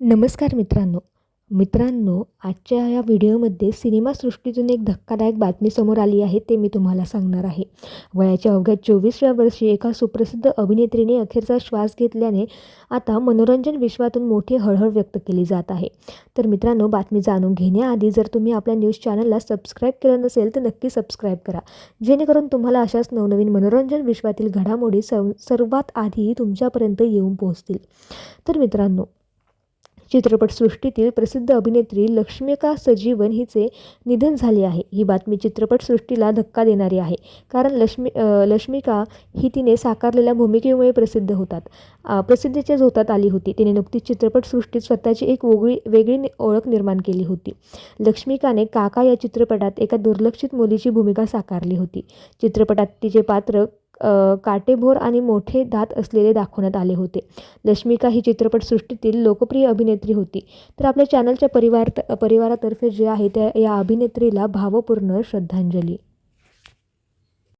नमस्कार मित्रांनो. मित्रांनो आजच्या या व्हिडिओमध्ये सिनेमासृष्टीतून एक धक्कादायक बातमी समोर आली आहे ते मी तुम्हाला सांगणार आहे. वयाच्या अवघ्या चोवीसव्या वर्षी एका सुप्रसिद्ध अभिनेत्रीने अखेरचा श्वास घेतल्याने आता मनोरंजन विश्वातून मोठी हळहळ व्यक्त केली जात आहे. तर मित्रांनो बातमी जाणून घेण्याआधी जर तुम्ही आपल्या न्यूज चॅनलला सबस्क्राईब केलं नसेल तर नक्की सबस्क्राईब करा. जेणेकरून तुम्हाला अशाच नवनवीन मनोरंजन विश्वातील घडामोडी सर्वात आधी तुमच्यापर्यंत येऊन पोहोचतील. तर मित्रांनो चित्रपटसृष्टीतील प्रसिद्ध अभिनेत्री लक्ष्मीका सजीवन हिचे निधन झाले आहे. ही बातमी चित्रपटसृष्टीला धक्का देणारी आहे. कारण लक्ष्मी लक्ष्मीका लक्ष्मिका ही तिने साकारलेल्या भूमिकेमुळे प्रसिद्ध होतात. प्रसिद्धीच्या झोतात आली होती. तिने नुकतीच चित्रपटसृष्टीत स्वतःची एक वेगळी वेगळी ओळख निर्माण केली होती. लक्ष्मिकाने काका या चित्रपटात एका दुर्लक्षित मुलीची भूमिका साकारली होती. चित्रपटात तिचे पात्र काटेभोर आणि मोठे दात असलेले दाखवण्यात आले होते. लक्ष्मिका ही चित्रपटसृष्टीतील लोकप्रिय अभिनेत्री होती. तर आपल्या चॅनलच्या परिवार परिवारातर्फे जे आहे त्या या अभिनेत्रीला भावपूर्ण श्रद्धांजली.